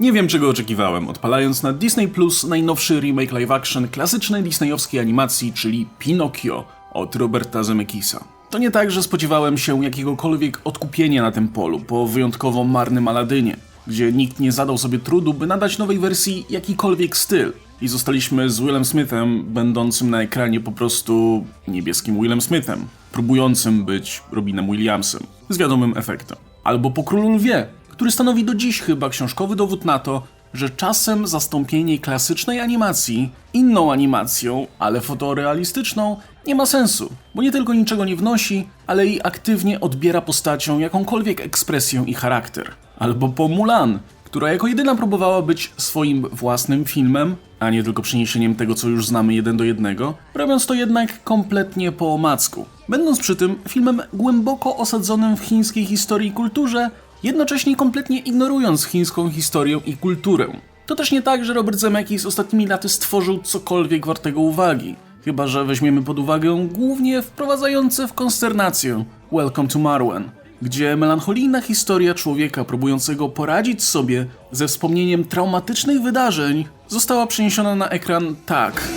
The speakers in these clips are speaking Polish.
Nie wiem czego oczekiwałem, odpalając na Disney Plus najnowszy remake live action klasycznej disneyowskiej animacji, czyli Pinocchio od Roberta Zemeckisa. To nie tak, że spodziewałem się jakiegokolwiek odkupienia na tym polu po wyjątkowo marnym Aladynie, gdzie nikt nie zadał sobie trudu, by nadać nowej wersji jakikolwiek styl. I zostaliśmy z Willem Smithem, będącym na ekranie po prostu niebieskim Willem Smithem, próbującym być Robinem Williamsem, z wiadomym efektem. Albo po Królu Lwie, który stanowi do dziś chyba książkowy dowód na to, że czasem zastąpienie klasycznej animacji inną animacją, ale fotorealistyczną, nie ma sensu, bo nie tylko niczego nie wnosi, ale i aktywnie odbiera postacią jakąkolwiek ekspresję i charakter. Albo po Mulan, która jako jedyna próbowała być swoim własnym filmem, a nie tylko przeniesieniem tego, co już znamy jeden do jednego, robiąc to jednak kompletnie po omacku. Będąc przy tym filmem głęboko osadzonym w chińskiej historii i kulturze, jednocześnie kompletnie ignorując chińską historię i kulturę. To też nie tak, że Robert Zemeckis ostatnimi laty stworzył cokolwiek wartego uwagi. Chyba, że weźmiemy pod uwagę głównie wprowadzające w konsternację Welcome to Marwen, gdzie melancholijna historia człowieka próbującego poradzić sobie ze wspomnieniem traumatycznych wydarzeń została przeniesiona na ekran tak.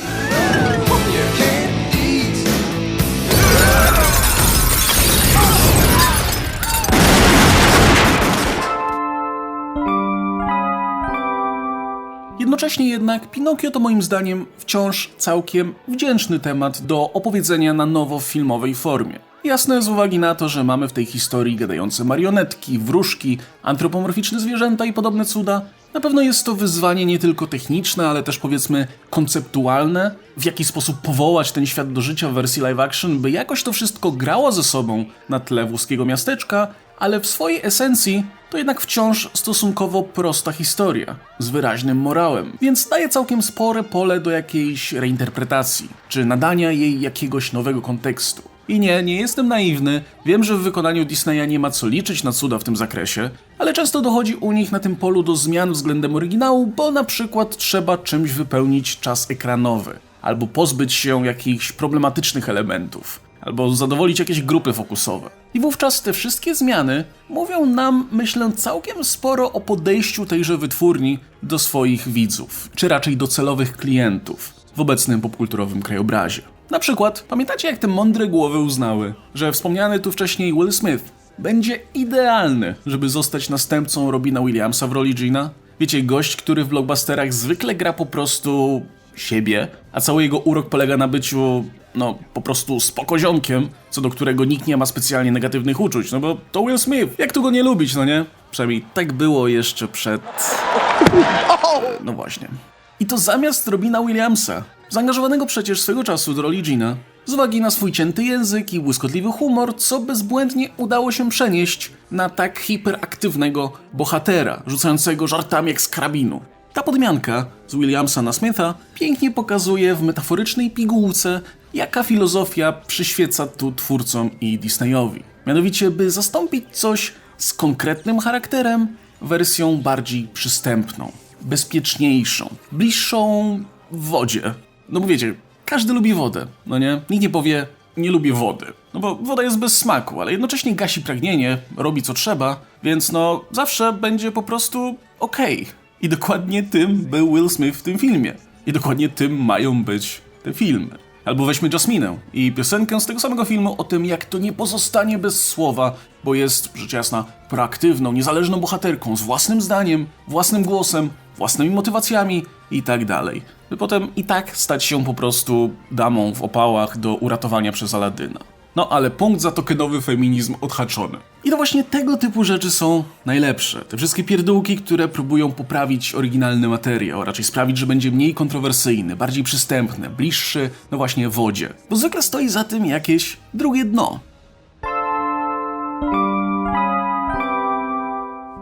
Jednocześnie jednak Pinokio to moim zdaniem wciąż całkiem wdzięczny temat do opowiedzenia na nowo w filmowej formie. Jasne z uwagi na to, że mamy w tej historii gadające marionetki, wróżki, antropomorficzne zwierzęta i podobne cuda, na pewno jest to wyzwanie nie tylko techniczne, ale też powiedzmy konceptualne, w jaki sposób powołać ten świat do życia w wersji live action, by jakoś to wszystko grało ze sobą na tle włoskiego miasteczka, ale w swojej esencji to jednak wciąż stosunkowo prosta historia, z wyraźnym morałem, więc daje całkiem spore pole do jakiejś reinterpretacji, czy nadania jej jakiegoś nowego kontekstu. I nie, nie jestem naiwny, wiem, że w wykonaniu Disneya nie ma co liczyć na cuda w tym zakresie, ale często dochodzi u nich na tym polu do zmian względem oryginału, bo na przykład trzeba czymś wypełnić czas ekranowy, albo pozbyć się jakichś problematycznych elementów, albo zadowolić jakieś grupy fokusowe. I wówczas te wszystkie zmiany mówią nam, myślę, całkiem sporo o podejściu tejże wytwórni do swoich widzów, czy raczej docelowych klientów w obecnym popkulturowym krajobrazie. Na przykład, pamiętacie jak te mądre głowy uznały, że wspomniany tu wcześniej Will Smith będzie idealny, żeby zostać następcą Robina Williamsa w roli Gina? Wiecie, gość, który w blockbusterach zwykle gra po prostu siebie, a cały jego urok polega na byciu, no, po prostu spokoziomkiem, co do którego nikt nie ma specjalnie negatywnych uczuć, no bo to Will Smith, jak tu go nie lubić, no nie? Przynajmniej tak było jeszcze przed... No właśnie. I to zamiast Robina Williamsa, zaangażowanego przecież swego czasu do roli Gina, z uwagi na swój cięty język i błyskotliwy humor, co bezbłędnie udało się przenieść na tak hiperaktywnego bohatera, rzucającego żartami jak z karabinu. Ta podmianka z Williamsa na Smitha pięknie pokazuje w metaforycznej pigułce, jaka filozofia przyświeca tu twórcom i Disneyowi. Mianowicie, by zastąpić coś z konkretnym charakterem wersją bardziej przystępną, bezpieczniejszą, bliższą wodzie. No bo wiecie, każdy lubi wodę, no nie? Nikt nie powie, nie lubię wody. No bo woda jest bez smaku, ale jednocześnie gasi pragnienie, robi co trzeba, więc no zawsze będzie po prostu okej. I dokładnie tym był Will Smith w tym filmie. I dokładnie tym mają być te filmy. Albo weźmy Jasminę i piosenkę z tego samego filmu o tym, jak to nie pozostanie bez słowa, bo jest, rzecz jasna, proaktywną, niezależną bohaterką, z własnym zdaniem, własnym głosem, własnymi motywacjami i tak dalej. By potem i tak stać się po prostu damą w opałach do uratowania przez Aladyna. No ale punkt za tokenowy feminizm odhaczony. I to właśnie tego typu rzeczy są najlepsze. Te wszystkie pierdółki, które próbują poprawić oryginalny materiał, raczej sprawić, że będzie mniej kontrowersyjny, bardziej przystępny, bliższy, no właśnie, wodzie. Bo zwykle stoi za tym jakieś drugie dno.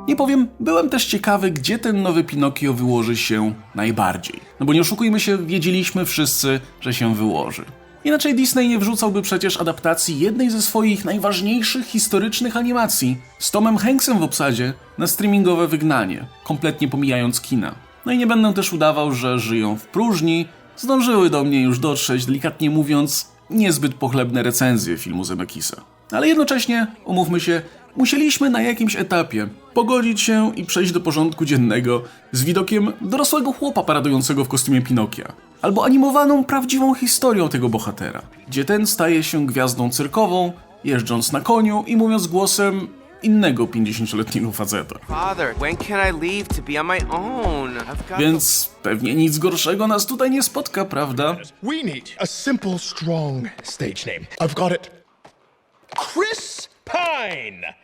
Nie powiem, byłem też ciekawy, gdzie ten nowy Pinokio wyłoży się najbardziej. No bo nie oszukujmy się, wiedzieliśmy wszyscy, że się wyłoży. Inaczej Disney nie wrzucałby przecież adaptacji jednej ze swoich najważniejszych historycznych animacji z Tomem Hanksem w obsadzie na streamingowe wygnanie, kompletnie pomijając kina. No i nie będę też udawał, że żyją w próżni, zdążyły do mnie już dotrzeć, delikatnie mówiąc, niezbyt pochlebne recenzje filmu Zemeckisa. Ale jednocześnie, umówmy się, musieliśmy na jakimś etapie pogodzić się i przejść do porządku dziennego z widokiem dorosłego chłopa paradującego w kostiumie Pinokia. Albo animowaną prawdziwą historią tego bohatera, gdzie ten staje się gwiazdą cyrkową, jeżdżąc na koniu i mówiąc głosem innego 50-letniego faceta. Father, Więc pewnie nic gorszego nas tutaj nie spotka, prawda? We need a simple, strong stage name. I've got it. Chris Pine!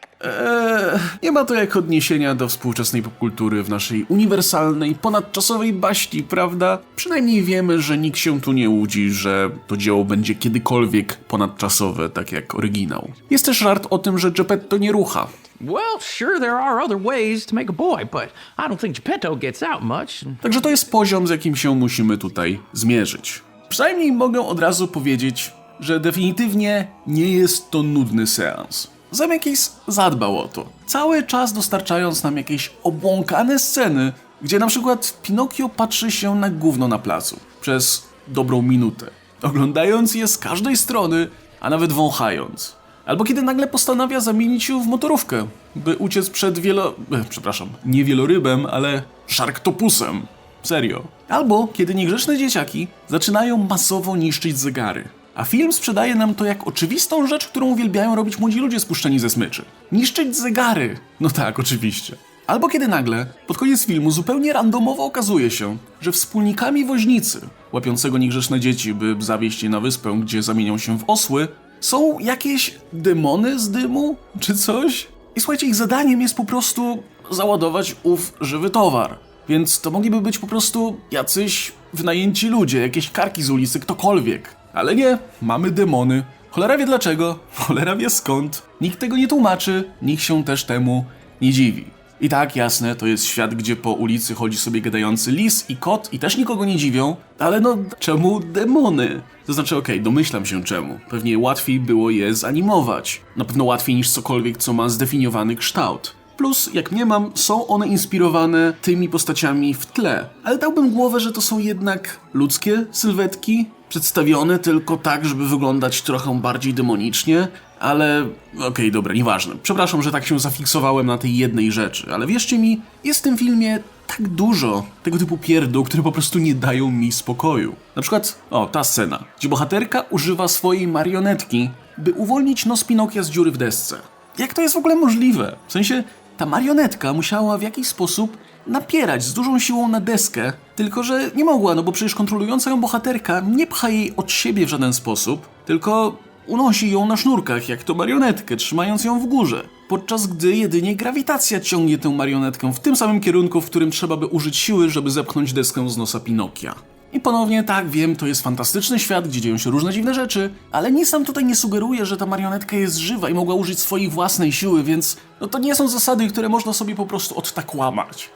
Nie ma to jak odniesienia do współczesnej popkultury w naszej uniwersalnej, ponadczasowej baśni, prawda? Przynajmniej wiemy, że nikt się tu nie łudzi, że to dzieło będzie kiedykolwiek ponadczasowe, tak jak oryginał. Jest też żart o tym, że Geppetto nie rucha. Well, sure, there are other ways to make a boy, but I don't think Geppetto gets out much. Także to jest poziom, z jakim się musimy tutaj zmierzyć. Przynajmniej mogę od razu powiedzieć, że definitywnie nie jest to nudny seans. Zemeckis zadbał o to, cały czas dostarczając nam jakieś obłąkane sceny, gdzie na przykład Pinokio patrzy się na gówno na placu przez dobrą minutę, oglądając je z każdej strony, a nawet wąchając. Albo kiedy nagle postanawia zamienić się w motorówkę, by uciec przed wielo... E, przepraszam, nie wielorybem, ale szarktopusem. Serio. Albo kiedy niegrzeczne dzieciaki zaczynają masowo niszczyć zegary. A film sprzedaje nam to jak oczywistą rzecz, którą uwielbiają robić młodzi ludzie spuszczeni ze smyczy. Niszczyć zegary. No tak, oczywiście. Albo kiedy nagle, pod koniec filmu, zupełnie randomowo okazuje się, że wspólnikami woźnicy, łapiącego niegrzeczne dzieci, by zawieźć je na wyspę, gdzie zamienią się w osły, są jakieś demony z dymu, czy coś? I słuchajcie, ich zadaniem jest po prostu załadować ów żywy towar. Więc to mogliby być po prostu jacyś wynajęci ludzie, jakieś karki z ulicy, ktokolwiek. Ale nie, mamy demony. Cholera wie dlaczego, cholera wie skąd. Nikt tego nie tłumaczy, nikt się też temu nie dziwi. I tak, jasne, to jest świat, gdzie po ulicy chodzi sobie gadający lis i kot i też nikogo nie dziwią, ale no, czemu demony? To znaczy, okej, domyślam się czemu. Pewnie łatwiej było je zanimować. Na pewno łatwiej niż cokolwiek, co ma zdefiniowany kształt. Plus, jak nie mam, są one inspirowane tymi postaciami w tle. Ale dałbym głowę, że to są jednak ludzkie sylwetki, przedstawione tylko tak, żeby wyglądać trochę bardziej demonicznie, ale okej, dobra, nieważne. Przepraszam, że tak się zafiksowałem na tej jednej rzeczy, ale wierzcie mi, jest w tym filmie tak dużo tego typu pierdół, które po prostu nie dają mi spokoju. Na przykład, o, ta scena, gdzie bohaterka używa swojej marionetki, by uwolnić nos Pinokia z dziury w desce. Jak to jest w ogóle możliwe? W sensie, ta marionetka musiała w jakiś sposób napierać z dużą siłą na deskę, tylko że nie mogła, no bo przecież kontrolująca ją bohaterka nie pcha jej od siebie w żaden sposób, tylko unosi ją na sznurkach, jak to marionetkę, trzymając ją w górze. Podczas gdy jedynie grawitacja ciągnie tę marionetkę w tym samym kierunku, w którym trzeba by użyć siły, żeby zepchnąć deskę z nosa Pinokia. I ponownie, tak, wiem, to jest fantastyczny świat, gdzie dzieją się różne dziwne rzeczy, ale nic nam tutaj nie sugeruje, że ta marionetka jest żywa i mogła użyć swojej własnej siły, więc no to nie są zasady, które można sobie po prostu od tak łamać.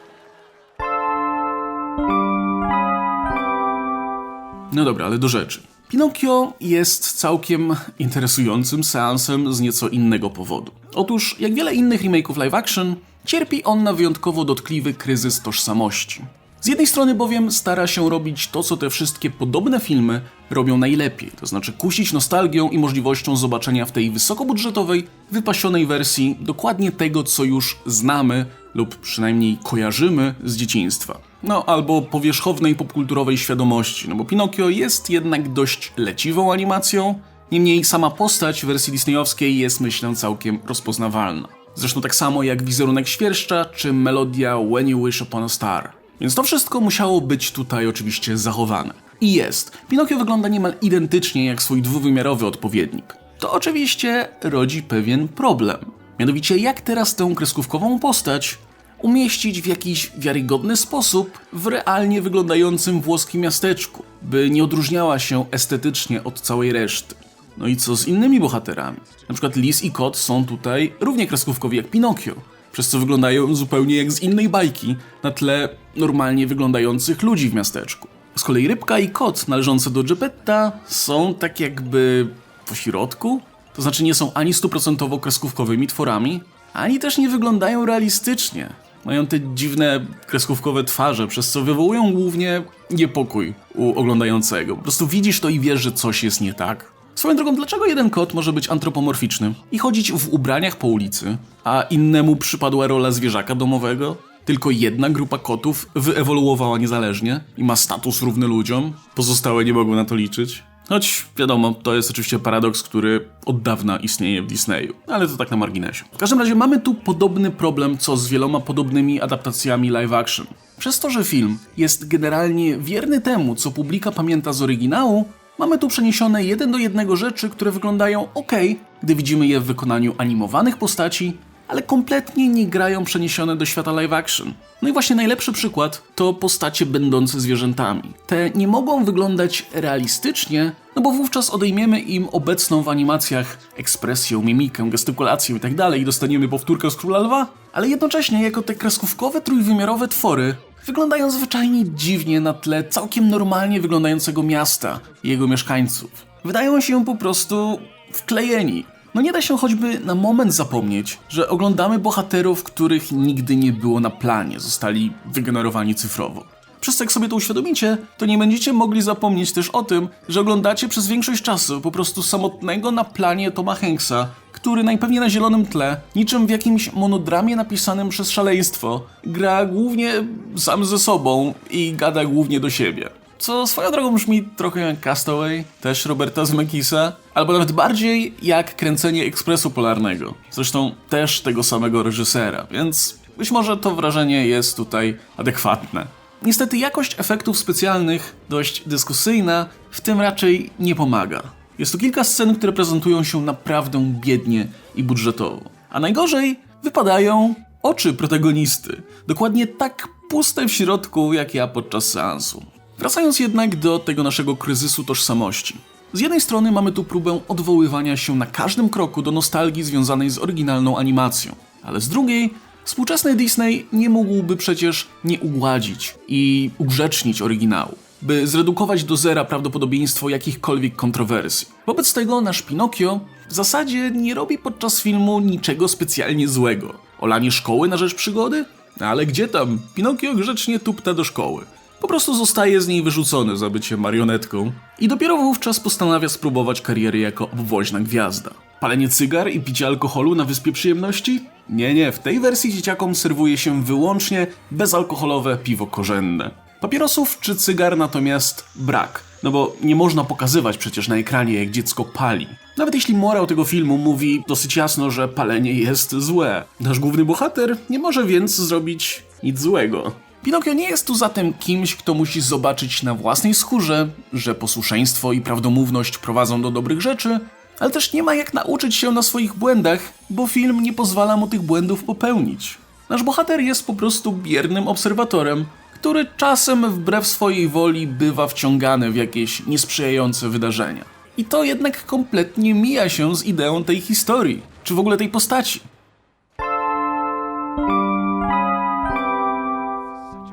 No dobra, ale do rzeczy. Pinokio jest całkiem interesującym seansem z nieco innego powodu. Otóż, jak wiele innych remake'ów live action, cierpi on na wyjątkowo dotkliwy kryzys tożsamości. Z jednej strony bowiem stara się robić to, co te wszystkie podobne filmy robią najlepiej, to znaczy kusić nostalgią i możliwością zobaczenia w tej wysokobudżetowej, wypasionej wersji dokładnie tego, co już znamy lub przynajmniej kojarzymy z dzieciństwa. No, albo powierzchownej popkulturowej świadomości, no bo Pinokio jest jednak dość leciwą animacją, niemniej sama postać w wersji disneyowskiej jest myślę całkiem rozpoznawalna. Zresztą tak samo jak wizerunek świerszcza czy melodia When You Wish Upon a Star. Więc to wszystko musiało być tutaj oczywiście zachowane. I jest. Pinokio wygląda niemal identycznie jak swój dwuwymiarowy odpowiednik. To oczywiście rodzi pewien problem. Mianowicie jak teraz tę kreskówkową postać umieścić w jakiś wiarygodny sposób w realnie wyglądającym włoskim miasteczku, by nie odróżniała się estetycznie od całej reszty. No i co z innymi bohaterami? Na przykład Lis i Kot są tutaj równie kreskówkowi jak Pinokio, przez co wyglądają zupełnie jak z innej bajki na tle normalnie wyglądających ludzi w miasteczku. Z kolei Rybka i Kot należące do Geppetta są tak jakby po środku, to znaczy nie są ani stuprocentowo kreskówkowymi tworami, ani też nie wyglądają realistycznie. Mają te dziwne kreskówkowe twarze, przez co wywołują głównie niepokój u oglądającego. Po prostu widzisz to i wiesz, że coś jest nie tak. Swoją drogą, dlaczego jeden kot może być antropomorficzny i chodzić w ubraniach po ulicy, a innemu przypadła rola zwierzaka domowego? Tylko jedna grupa kotów wyewoluowała niezależnie i ma status równy ludziom, pozostałe nie mogą na to liczyć. Choć wiadomo, to jest oczywiście paradoks, który od dawna istnieje w Disneyu, ale to tak na marginesie. W każdym razie mamy tu podobny problem co z wieloma podobnymi adaptacjami live action. Przez to, że film jest generalnie wierny temu, co publika pamięta z oryginału, mamy tu przeniesione jeden do jednego rzeczy, które wyglądają ok, gdy widzimy je w wykonaniu animowanych postaci, ale kompletnie nie grają przeniesione do świata live action. No i właśnie najlepszy przykład to postacie będące zwierzętami. Te nie mogą wyglądać realistycznie, no bo wówczas odejmiemy im obecną w animacjach ekspresję, mimikę, gestykulację itd. i dostaniemy powtórkę z Króla Lwa, ale jednocześnie jako te kreskówkowe, trójwymiarowe twory wyglądają zwyczajnie dziwnie na tle całkiem normalnie wyglądającego miasta i jego mieszkańców. Wydają się po prostu wklejeni. No nie da się choćby na moment zapomnieć, że oglądamy bohaterów, których nigdy nie było na planie, zostali wygenerowani cyfrowo. Przez co jak sobie to uświadomicie, to nie będziecie mogli zapomnieć też o tym, że oglądacie przez większość czasu po prostu samotnego na planie Toma Hanksa, który najpewniej na zielonym tle, niczym w jakimś monodramie napisanym przez szaleństwo, gra głównie sam ze sobą i gada głównie do siebie. Co swoją drogą brzmi trochę jak Castaway, też Roberta Zemeckisa, albo nawet bardziej jak kręcenie Ekspresu Polarnego. Zresztą też tego samego reżysera, więc być może to wrażenie jest tutaj adekwatne. Niestety jakość efektów specjalnych, dość dyskusyjna, w tym raczej nie pomaga. Jest tu kilka scen, które prezentują się naprawdę biednie i budżetowo. A najgorzej wypadają oczy protagonisty. Dokładnie tak puste w środku jak ja podczas seansu. Wracając jednak do tego naszego kryzysu tożsamości. Z jednej strony mamy tu próbę odwoływania się na każdym kroku do nostalgii związanej z oryginalną animacją, ale z drugiej współczesny Disney nie mógłby przecież nie ugładzić i ugrzecznić oryginału, by zredukować do zera prawdopodobieństwo jakichkolwiek kontrowersji. Wobec tego nasz Pinokio w zasadzie nie robi podczas filmu niczego specjalnie złego. Olanie szkoły na rzecz przygody? Ale gdzie tam? Pinokio grzecznie tupta do szkoły. Po prostu zostaje z niej wyrzucony za bycie marionetką i dopiero wówczas postanawia spróbować kariery jako obwoźna gwiazda. Palenie cygar i picie alkoholu na Wyspie Przyjemności? Nie, nie, w tej wersji dzieciakom serwuje się wyłącznie bezalkoholowe piwo korzenne. Papierosów czy cygar natomiast brak, no bo nie można pokazywać przecież na ekranie jak dziecko pali. Nawet jeśli morał tego filmu mówi dosyć jasno, że palenie jest złe. Nasz główny bohater nie może więc zrobić nic złego. Pinokio nie jest tu zatem kimś, kto musi zobaczyć na własnej skórze, że posłuszeństwo i prawdomówność prowadzą do dobrych rzeczy, ale też nie ma jak nauczyć się na swoich błędach, bo film nie pozwala mu tych błędów popełnić. Nasz bohater jest po prostu biernym obserwatorem, który czasem wbrew swojej woli bywa wciągany w jakieś niesprzyjające wydarzenia. I to jednak kompletnie mija się z ideą tej historii, czy w ogóle tej postaci.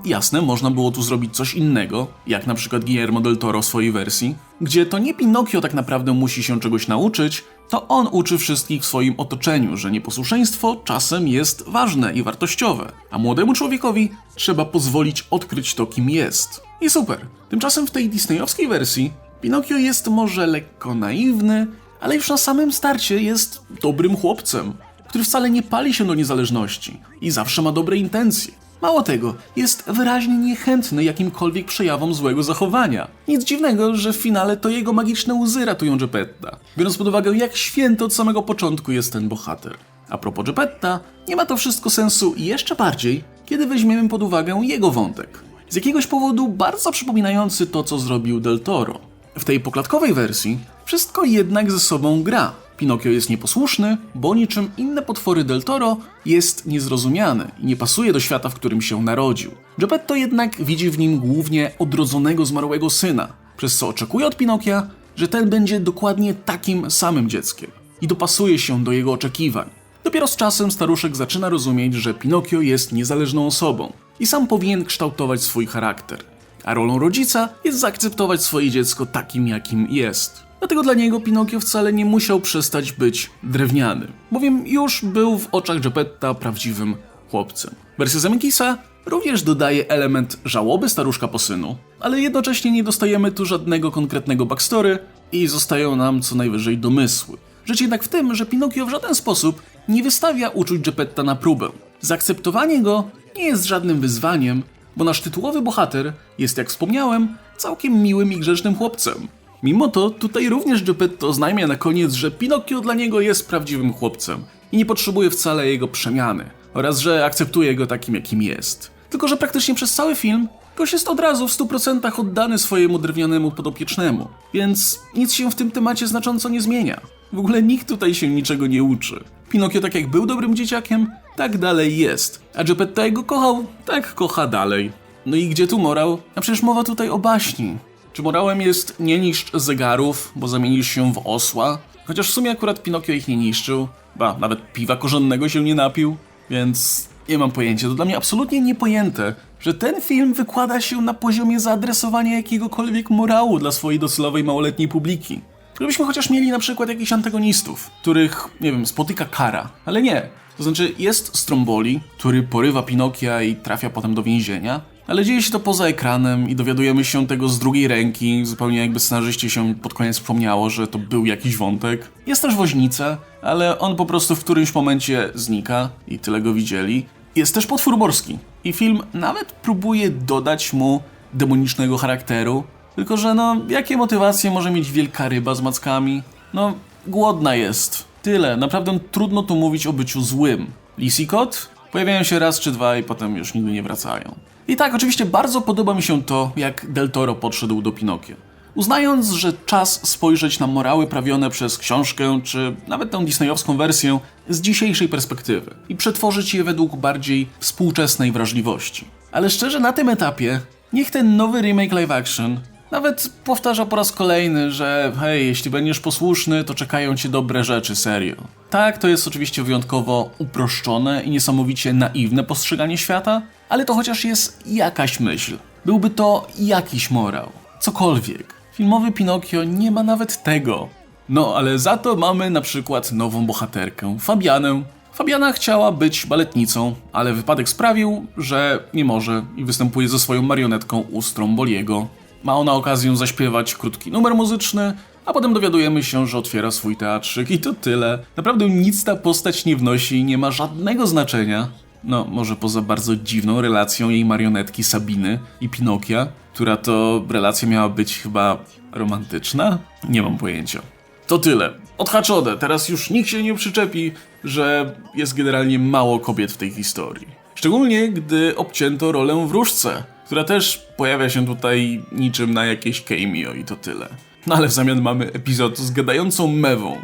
Jasne, można było tu zrobić coś innego, jak na przykład Guillermo del Toro w swojej wersji, gdzie to nie Pinokio tak naprawdę musi się czegoś nauczyć, to on uczy wszystkich w swoim otoczeniu, że nieposłuszeństwo czasem jest ważne i wartościowe, a młodemu człowiekowi trzeba pozwolić odkryć to, kim jest. I super. Tymczasem w tej disneyowskiej wersji Pinokio jest może lekko naiwny, ale już na samym starcie jest dobrym chłopcem, który wcale nie pali się do niezależności i zawsze ma dobre intencje. Mało tego, jest wyraźnie niechętny jakimkolwiek przejawom złego zachowania. Nic dziwnego, że w finale to jego magiczne łzy ratują Geppetta, biorąc pod uwagę jak święty od samego początku jest ten bohater. A propos Geppetta, nie ma to wszystko sensu jeszcze bardziej, kiedy weźmiemy pod uwagę jego wątek. Z jakiegoś powodu bardzo przypominający to, co zrobił Del Toro. W tej poklatkowej wersji wszystko jednak ze sobą gra. Pinokio jest nieposłuszny, bo niczym inne potwory Del Toro jest niezrozumiany i nie pasuje do świata, w którym się narodził. Geppetto jednak widzi w nim głównie odrodzonego zmarłego syna, przez co oczekuje od Pinokia, że ten będzie dokładnie takim samym dzieckiem i dopasuje się do jego oczekiwań. Dopiero z czasem staruszek zaczyna rozumieć, że Pinokio jest niezależną osobą i sam powinien kształtować swój charakter. A rolą rodzica jest zaakceptować swoje dziecko takim, jakim jest. Dlatego dla niego Pinokio wcale nie musiał przestać być drewniany, bowiem już był w oczach Geppetta prawdziwym chłopcem. Wersja Zemeckisa również dodaje element żałoby staruszka po synu, ale jednocześnie nie dostajemy tu żadnego konkretnego backstory, i zostają nam co najwyżej domysły. Rzecz jednak w tym, że Pinokio w żaden sposób nie wystawia uczuć Geppetta na próbę. Zaakceptowanie go nie jest żadnym wyzwaniem, bo nasz tytułowy bohater jest, jak wspomniałem, całkiem miłym i grzecznym chłopcem. Mimo to, tutaj również Geppetto oznajmia na koniec, że Pinokio dla niego jest prawdziwym chłopcem i nie potrzebuje wcale jego przemiany, oraz że akceptuje go takim, jakim jest. Tylko, że praktycznie przez cały film gość jest od razu w 100% oddany swojemu drewnionemu podopiecznemu, więc nic się w tym temacie znacząco nie zmienia. W ogóle nikt tutaj się niczego nie uczy. Pinokio tak jak był dobrym dzieciakiem, tak dalej jest. A Geppetto jego kochał, tak kocha dalej. No i gdzie tu morał? A przecież mowa tutaj o baśni. Czy morałem jest nie niszcz zegarów, bo zamienisz się w osła? Chociaż w sumie akurat Pinokio ich nie niszczył, ba, nawet piwa korzennego się nie napił, więc nie mam pojęcia. To dla mnie absolutnie niepojęte, że ten film wykłada się na poziomie zaadresowania jakiegokolwiek morału dla swojej docelowej małoletniej publiki. Gdybyśmy chociaż mieli na przykład jakichś antagonistów, których, nie wiem, spotyka kara, ale nie. To znaczy, jest Stromboli, który porywa Pinokia i trafia potem do więzienia, ale dzieje się to poza ekranem i dowiadujemy się tego z drugiej ręki, zupełnie jakby scenarzyście się pod koniec przypomniało, że to był jakiś wątek. Jest też woźnica, ale on po prostu w którymś momencie znika i tyle go widzieli. Jest też potwór morski i film nawet próbuje dodać mu demonicznego charakteru, tylko że no, jakie motywacje może mieć wielka ryba z mackami? No, głodna jest. Tyle, naprawdę trudno tu mówić o byciu złym. Lis i kot pojawiają się raz czy dwa i potem już nigdy nie wracają. I tak, oczywiście bardzo podoba mi się to, jak Del Toro podszedł do Pinokia. Uznając, że czas spojrzeć na morały prawione przez książkę, czy nawet tę disneyowską wersję z dzisiejszej perspektywy i przetworzyć je według bardziej współczesnej wrażliwości. Ale szczerze, na tym etapie, niech ten nowy remake live action nawet powtarza po raz kolejny, że hej, jeśli będziesz posłuszny, to czekają cię dobre rzeczy, serio. Tak, to jest oczywiście wyjątkowo uproszczone i niesamowicie naiwne postrzeganie świata, ale to chociaż jest jakaś myśl. Byłby to jakiś morał. Cokolwiek. Filmowy Pinokio nie ma nawet tego. No, ale za to mamy na przykład nową bohaterkę, Fabianę. Fabiana chciała być baletnicą, ale wypadek sprawił, że nie może i występuje ze swoją marionetką u Stromboliego. Ma ona okazję zaśpiewać krótki numer muzyczny, a potem dowiadujemy się, że otwiera swój teatrzyk i to tyle. Naprawdę nic ta postać nie wnosi i nie ma żadnego znaczenia. No, może poza bardzo dziwną relacją jej marionetki Sabiny i Pinokia, która to relacja miała być chyba romantyczna? Nie mam pojęcia. To tyle. Odhaczone. Teraz już nikt się nie przyczepi, że jest generalnie mało kobiet w tej historii. Szczególnie gdy obcięto rolę wróżce, która też pojawia się tutaj niczym na jakieś cameo i to tyle. No ale w zamian mamy epizod z gadającą mewą.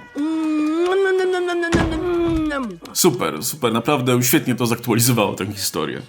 Super, super, naprawdę świetnie to zaktualizowało tę historię.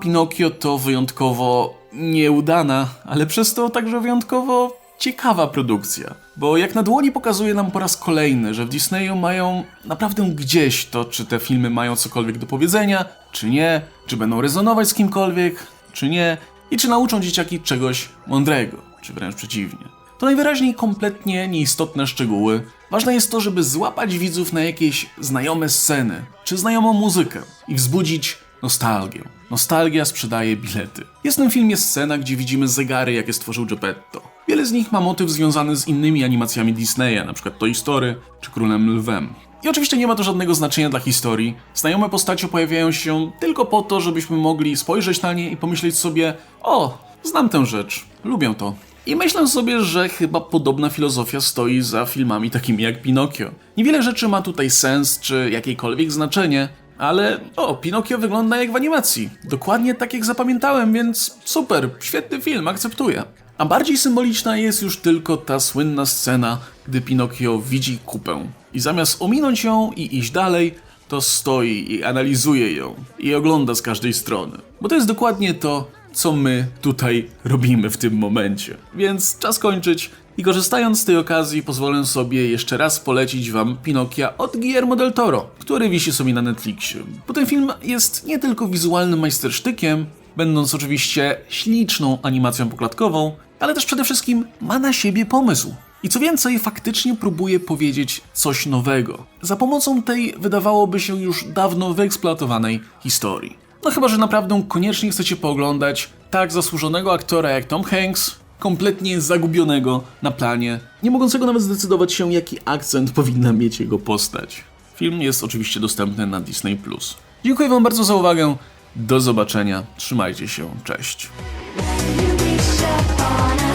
Pinokio to wyjątkowo nieudana, ale przez to także wyjątkowo ciekawa produkcja. Bo jak na dłoni pokazuje nam po raz kolejny, że w Disneyu mają naprawdę gdzieś to, czy te filmy mają cokolwiek do powiedzenia, czy nie, czy będą rezonować z kimkolwiek, czy nie, i czy nauczą dzieciaki czegoś mądrego, czy wręcz przeciwnie. To najwyraźniej kompletnie nieistotne szczegóły. Ważne jest to, żeby złapać widzów na jakieś znajome sceny, czy znajomą muzykę i wzbudzić nostalgię. Nostalgia sprzedaje bilety. Jest w tym filmie scena, gdzie widzimy zegary, jakie stworzył Geppetto. Wiele z nich ma motyw związany z innymi animacjami Disneya, np. Toy Story czy Królem Lwem. I oczywiście nie ma to żadnego znaczenia dla historii. Znajome postacie pojawiają się tylko po to, żebyśmy mogli spojrzeć na nie i pomyśleć sobie: O, znam tę rzecz, lubię to. I myślę sobie, że chyba podobna filozofia stoi za filmami takimi jak Pinokio. Niewiele rzeczy ma tutaj sens czy jakiekolwiek znaczenie, ale o, Pinokio wygląda jak w animacji. Dokładnie tak jak zapamiętałem, więc super, świetny film, akceptuję. A bardziej symboliczna jest już tylko ta słynna scena, gdy Pinokio widzi kupę. I zamiast ominąć ją i iść dalej, to stoi i analizuje ją i ogląda z każdej strony. Bo to jest dokładnie to, co my tutaj robimy w tym momencie. Więc czas kończyć i korzystając z tej okazji pozwolę sobie jeszcze raz polecić wam Pinokia od Guillermo del Toro, który wisi sobie na Netflixie. Bo ten film jest nie tylko wizualnym majstersztykiem, będąc oczywiście śliczną animacją poklatkową, ale też przede wszystkim ma na siebie pomysł. I co więcej, faktycznie próbuje powiedzieć coś nowego, za pomocą tej wydawałoby się już dawno wyeksploatowanej historii. No chyba, że naprawdę koniecznie chcecie pooglądać tak zasłużonego aktora jak Tom Hanks, kompletnie zagubionego na planie, nie mogącego nawet zdecydować się, jaki akcent powinna mieć jego postać. Film jest oczywiście dostępny na Disney+. Dziękuję wam bardzo za uwagę, do zobaczenia, trzymajcie się, cześć. You wish upon.